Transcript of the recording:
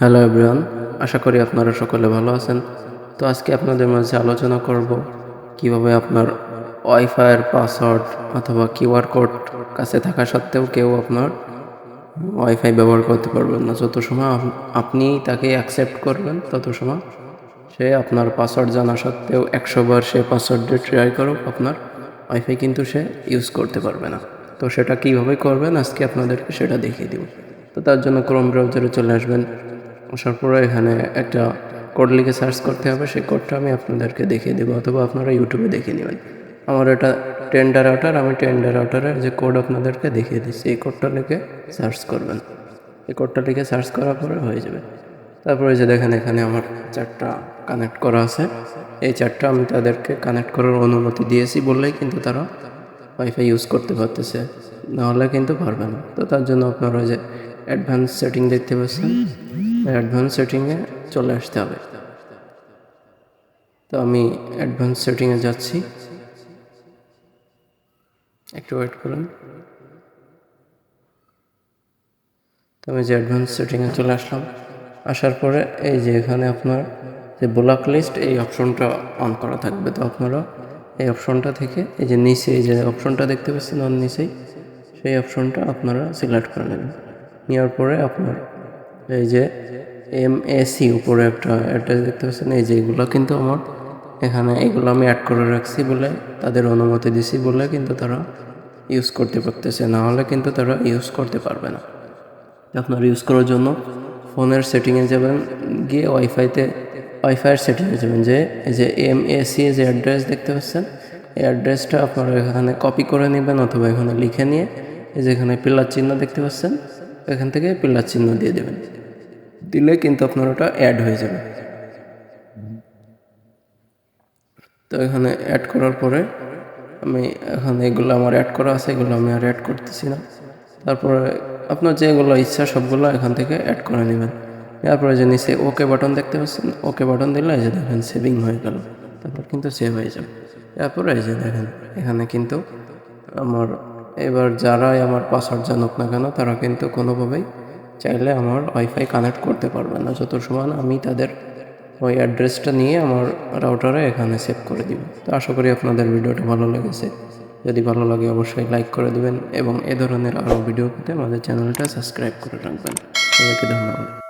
Hello everyone, আশা করি আপনারা সকলে ভালো আছেন। তো আজকে আপনাদের মাঝে আলোচনা করব কীভাবে আপনার ওয়াইফাইয়ের পাসওয়ার্ড অথবা কিউআর কোড কাছে থাকা সত্ত্বেও কেউ আপনার ওয়াইফাই ব্যবহার করতে পারবেন না। যত সময় আপ- আপনি তাকে অ্যাকসেপ্ট করবেন, তত সময় সে আপনার পাসওয়ার্ড জানা সত্ত্বেও একশো বার সে পাসওয়ার্ড ট্রাই করুক, আপনার ওয়াইফাই কিন্তু সে ইউজ করতে পারবে না। তো সেটা কীভাবে করবেন, আজকে আপনাদেরকে সেটা দেখিয়ে দিব। তো তার জন্য ক্রোম ব্রাউজারে চলে আসবেন। আসার পরে এখানে একটা কোড লিখে সার্চ করতে হবে। সেই কোডটা আমি আপনাদেরকে দেখিয়ে দেবো অথবা আপনারা ইউটিউবে দেখে নেবেন। আমার এটা টেন্ডার আউটার আমি টেন্ডার আউটারের যে কোড আপনাদেরকে দেখিয়ে দিচ্ছি, এই কোডটা লিখে সার্চ করবেন। এই কোডটা লিখে সার্চ করার পরে হয়ে যাবে। তারপরে যে দেখেন এখানে আমার চারটা কানেক্ট করা আছে। এই চারটা আমি তাদেরকে কানেক্ট করার অনুমতি দিয়েছি বললেই কিন্তু তারা ওয়াইফাই ইউজ করতে পারতেছে। নাহলে কিন্তু পারবে না। তো তার জন্য আপনারা যে অ্যাডভান্স সেটিং দেখতে পাচ্ছেন। অ্যাডভান্স সেটিংয়ে চলে আসতে হবে। তো আমি অ্যাডভান্স সেটিংয়ে যাচ্ছি। একটু ওয়েট করুন। তো আমি যে অ্যাডভান্স সেটিংয়ে চলে আসলাম, আসার পরে এই যে এখানে আপনার যে ব্লক লিস্ট এই অপশনটা অন করা থাকবে। তো আপনারা এই অপশনটা থেকে এই যে নিচে এই যে অপশনটা দেখতে পাচ্ছেন ওর নিচেই, সেই অপশনটা আপনারা সিলেক্ট করে নেবেন। নেওয়ার পরে আপনার এই যে এম এসি উপরে একটা অ্যাড্রেস দেখতে পাচ্ছেন। এই যে এগুলো কিন্তু আমার এখানে এগুলো আমি অ্যাড করে রাখছি বলে তাদের অনুমতি দিছি বলে কিন্তু তারা ইউজ করতে পারতেছে। না হলে কিন্তু তারা ইউজ করতে পারবে না। আপনার ইউজ করার জন্য ফোনের সেটিংয়ে যাবেন, গিয়ে ওয়াইফাইতে ওয়াইফাইয়ের সেটিংয়ে যাবেন। যে এই যে এম এসি যে অ্যাড্রেস দেখতে পাচ্ছেন, এই অ্যাড্রেসটা আপনারা এখানে কপি করে নেবেন অথবা এখানে লিখে নিয়ে, এই যে এখানে পিলার চিহ্ন দেখতে পাচ্ছেন, এখান থেকে পিলার চিহ্ন দিয়ে দেবেন। দিলে কিন্তু আপনার ওটা অ্যাড হয়ে যাবে। তো এখানে অ্যাড করার পরে আমি এখানে এগুলো আমার অ্যাড করা আছে, এগুলো আমি আর অ্যাড করতেছি না। তারপরে আপনার যেগুলো ইচ্ছা সবগুলো এখান থেকে অ্যাড করে নেবেন। তারপরে যে নিচে ওকে বাটন দেখতে পাচ্ছেন ওকে বাটন দিলে এই যে দেখেন সেভিং হয়ে গেল। তারপর কিন্তু সেভ হয়ে যাবে। তারপরে এই যে দেখেন, এখানে কিন্তু আমার এবার যারাই আমার পাসওয়ার্ড জানুক না কেন, তারা কিন্তু কোনোভাবেই চাইলে আমার ওয়াইফাই কানেক্ট করতে পারবে না। যত সমান আমি তাদের ওই অ্যাড্রেসটা নিয়ে আমার রাউটারে এখানে সেভ করে দিব। তো আশা করি আপনাদের ভিডিওটা ভালো লেগেছে। যদি ভালো লাগে অবশ্যই লাইক করে দেবেন এবং এ ধরনের আরও ভিডিও পেতে আমাদের চ্যানেলটা সাবস্ক্রাইব করে রাখবেন। সবাইকে ধন্যবাদ।